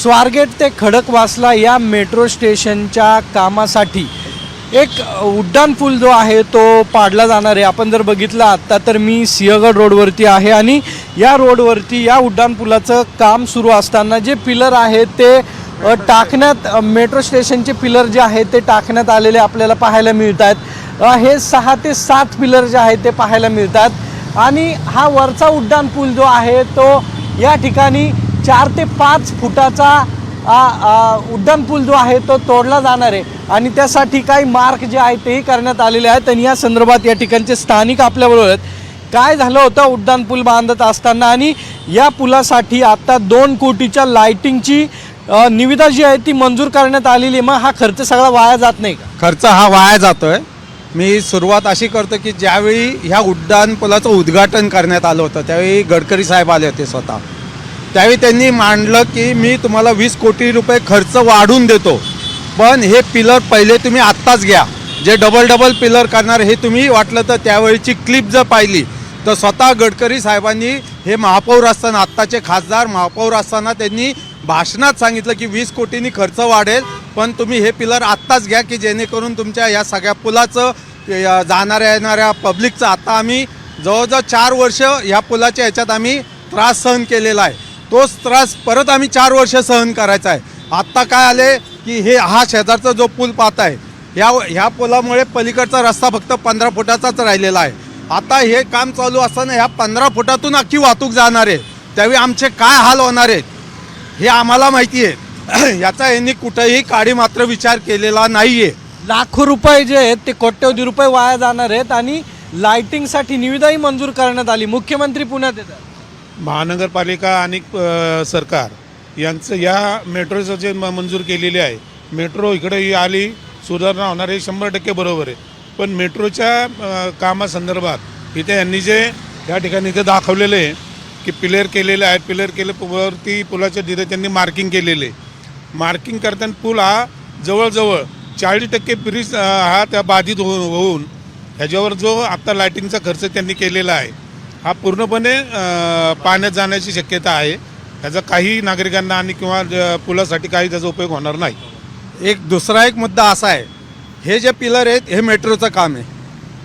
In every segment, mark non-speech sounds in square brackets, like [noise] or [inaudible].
स्वारगेट ते खडकवासला या मेट्रो स्टेशनच्या कामासाठी एक उड्डाणपूल जो आहे तो पाडला जाणार आहे. आपण जर बघितलं आत्ता तर मी सिंहगड रोडवरती आहे आणि या रोडवरती या उड्डाणपुलाचं काम सुरू असताना जे पिलर आहे ते टाकण्यात मेट्रो स्टेशनचे पिलर जे आहेत ते टाकण्यात आलेले आपल्याला पाहायला मिळत आहेत हे सहा ते सात पिलर जे आहेत ते पाहायला मिळतात. आणि हा वरचा उड्डाणपूल जो आहे तो या ठिकाणी चार ते पाच फुटाचा उड्डाणपूल उड्डाण पूल जो आहे तो तोडला जाणार आहे. आणि त्यासाठी काही मार्क जे आहे तेही करण्यात आलेले आहेत. आणि या संदर्भात या ठिकाणचे स्थानिक आपल्याबरोबर आहेत. काय झालं होतं? उड्डाण पूल बांधत असताना आणि या पुलासाठी आत्ता दोन कोटीच्या लायटिंगची निविदा जी आहे ती मंजूर करण्यात आलेली आहे. मग हा खर्च सगळा वाया जात नाही का? खर्च हा वाया जातोय. मी सुरुवात अशी करतो की ज्यावेळी ह्या उड्डाण पुलाचं उद्घाटन करण्यात आलं होतं त्यावेळी गडकरी साहेब आले होते स्वतः. त्यावेळी त्यांनी मांडलं की मी तुम्हाला वीस कोटी रुपये खर्च वाढून देतो. पण हे पिलर पहिले तुम्ही आत्ताच घ्या. जे डबल डबल पिलर करणार हे तुम्ही वाटलं तर त्यावेळीची क्लिप जर पाहिली तर स्वतः गडकरी साहेबांनी हे महापौर असताना आत्ताचे खासदार महापौर असताना त्यांनी भाषणात सांगितलं की वीस कोटींनी खर्च वाढेल पण तुम्ही हे पिलर आत्ताच घ्या की जेणेकरून तुमच्या या सगळ्या पुलाचं जाणाऱ्या येणाऱ्या पब्लिकचं आता आम्ही जवळजवळ चार वर्ष ह्या पुलाच्या ह्याच्यात आम्ही त्रास सहन केलेला आहे. तोच त्रास परत आम्ही चार वर्ष सहन करायचा आहे. आत्ता काय आले की हे हा शेजारचा जो पूल पाहत आहे ह्या ह्या पुलामुळे पलीकडचा रस्ता फक्त पंधरा फुटाचाच राहिलेला आहे. आता हे काम चालू असताना ह्या पंधरा फुटातून अख्खी वाहतूक जाणार आहे. त्यावेळी आमचे काय हाल होणार आहेत हे आम्हाला माहिती आहे. [clears throat] याचा यांनी कुठेही काडी मात्र विचार केलेला नाही आहे लाखो रुपये जे आहेत ते कोट्यवधी रुपये वाया जाणार आहेत आणि लाइटिंगसाठी निविदाही मंजूर करण्यात आली. मुख्यमंत्री पुण्यात येतात. महानगरपालिका आणि सरकार यांचं या मेट्रोचं जे म- मंजूर केलेले आहे मेट्रो इकडे ही आली सुधारणा होणार हे शंभर टक्के बरोबर आहे. पण मेट्रोच्या कामासंदर्भात इथे यांनी जे या ठिकाणी इथे दाखवलेलं आहे की पिलर केलेले आहेत पिलर केले वरती पुलाच्या तिथे त्यांनी मार्किंग केलेले मार्किंग करताना पूल हा जवळजवळ चाळीस टक्के ब्रिज हा त्या बाधित हो होऊन ह्याच्यावर जो आत्ता लाईटिंगचा खर्च त्यांनी केलेला आहे हा पूर्णपणे पाण्यात जाण्याची शक्यता आहे. ह्याचा काही नागरिकांना आणि किंवा ज- पुलासाठी काही त्याचा उपयोग होणार नाही. एक दुसरा एक मुद्दा असा आहे. हे जे पिलर आहेत हे मेट्रोचं काम आहे.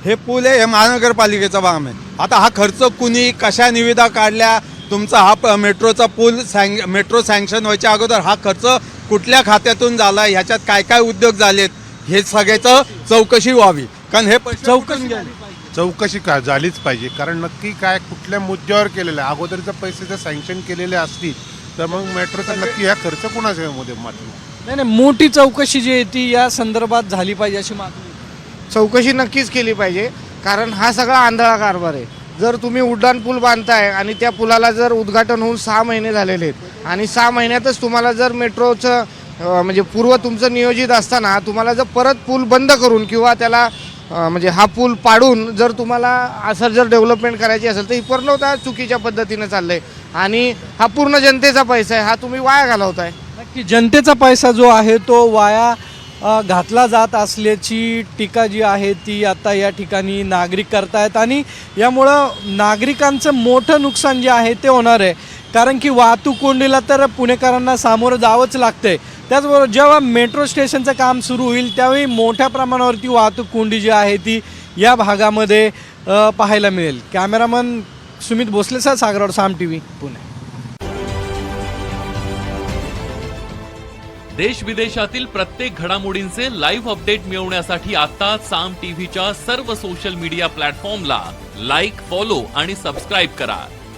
हे पूल आहे हे महानगरपालिकेचं काम आहे. आता हा खर्च कुणी कशा निविदा काढल्या तुमचा हा प- मेट्रोचा पूल सँग मेट्रो सँक्शन व्हायच्या अगोदर हा खर्च कुठल्या खात्यातून झाला ह्याच्यात काय काय उद्योग झालेत हे सगळ्याचं चौकशी व्हावी. कारण हे चौकशी? चौकशी का झालीच पाहिजे? कारण नक्की काय कुठल्या मुद्द्यावर केलेलं आहे? अगोदरचे पैसे जर सँक्शन केलेले असतील तर मग मेट्रोचा नक्की ह्या खर्च कोणाच्या मध्ये मात्र नाही नाही मोठी चौकशी जी आहे ती या संदर्भात झाली पाहिजे अशी मागणी चौकशी नक्कीच केली पाहिजे. कारण हा सगळा आंधळा कारभार आहे. जर तुम्ही उड्डाण पूल बांधताय आणि त्या पुलाला जर उद्घाटन होऊन सहा महिने झालेले आहेत आणि सहा महिन्यातच तुम्हाला जर मेट्रोचं अं, म्हणजे पूर्व तुमचं नियोजित असताना तुम्हाला जर परत पूल बंद करून किंवा त्याला म्हणजे हा पूल पाडून जर तुम्हाला असं जर डेव्हलपमेंट करायची असेल तर ही पूर्णतः चुकीच्या पद्धतीनं चाललंय. आणि हा पूर्ण जनतेचा पैसा आहे हा तुम्ही वाया घालवताय. नक्की जनतेचा पैसा जो आहे तो वाया घातला जात असल्याची टीका जी आहे ती आता या ठिकाणी नागरिक करतायत. आणि यामुळं नागरिकांचं मोठं नुकसान जे आहे ते होणार आहे. कारण की वाहतूक कोंडीला तर पुणेकरांना सामोरं जावंच लागतंय. त्याचबरोबर जेव्हा मेट्रो स्टेशनचं काम सुरू होईल त्यावेळी मोठ्या प्रमाणावरती वाहतूक कोंडी जी आहे ती या भागामध्ये पाहायला मिळेल. कॅमेरामन सुमित भोसलेसह सागरावर साम टी व्ही पुणे. देश विदेशातील प्रत्येक घडामोडींचे लाईव्ह अपडेट मिळवण्यासाठी आता साम टीव्हीच्या सर्व सोशल मीडिया प्लॅटफॉर्मला लाईक फॉलो आणि सबस्क्राईब करा.